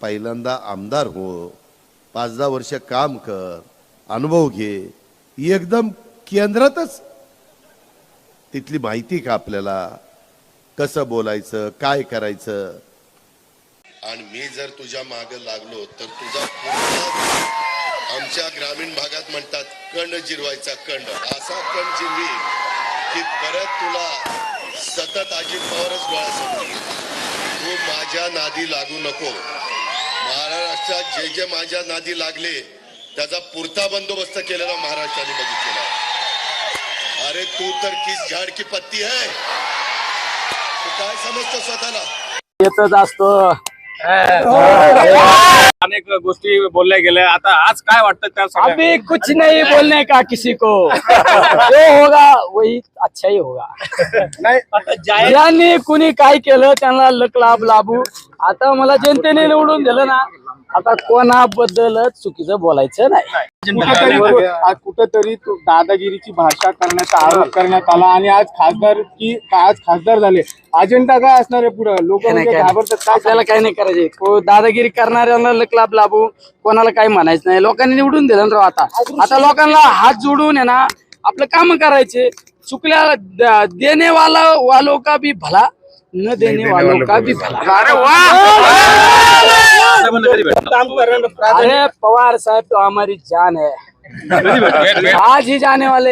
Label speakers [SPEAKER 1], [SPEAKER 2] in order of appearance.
[SPEAKER 1] पहिल्यांदा आमदार हो पाच दहा वर्ष काम कर अनुभव घे एकदम केंद्रातच. तिथली माहिती का आपल्याला? कसं बोलायचं काय करायचं? आणि मी जर तुझ्या माग लागलो तर तुझा आमच्या ग्रामीण भागात म्हणतात कंड जिरवायचा कंड असा कंड जिरवी की परत तुला सतत अजित पवारच डोळ्यासमोर तू माझ्या नादी लागू नको. महाराष्ट्रात जे जे माझ्या नादी लागले त्याचा पुरता बंदोबस्त केलेला महाराष्ट्राने बघितलेला आहे. अरे तू तर किस झाड की पत्ती है? तू काय समजतो स्वतःला?
[SPEAKER 2] येतच असतो.
[SPEAKER 3] अनेक गोष्टी बोलल्या गेल्या. आता आज काय वाटतं त्या सगळ्या
[SPEAKER 2] अभी कुछ नहीं बोलने का किसी को। जो होगा वही अच्छा ही होगा। ज्यांनी कुणी काय केलं त्यांना लक लाभ लाभू. आता मला जनतेने निवडून दिलं ना आता कोणाबद्दलच चुकीचं बोलायचं नाही.
[SPEAKER 4] कुठेतरी आज कुठेतरी तो दादागिरीची भाषा करण्याचा आरोप करण्यात आला आणि आज खासदार की आज खासदार झाले. अजेंडा काय असणार आहे पुढे? लोक
[SPEAKER 2] काय नाही,
[SPEAKER 4] म्हणजे
[SPEAKER 2] काय नाही.
[SPEAKER 4] घाबरतात. काय
[SPEAKER 2] आपल्याला काही नाही करायचे. को- दादागिरी करणाऱ्यांना लक लाभ लाभू कोणाला काही म्हणायचं नाही. लोकांनी निवडून दिलं ना राव आता. आता लोकांना हात जोडून आहे ना आपलं काम करायचे. चुकल्या द- देने वाला वालों का भी भला न देने वालों का भी भला
[SPEAKER 3] अरे?
[SPEAKER 2] अरे पवार साहब तो हमारी जान है आज ही जाने वाले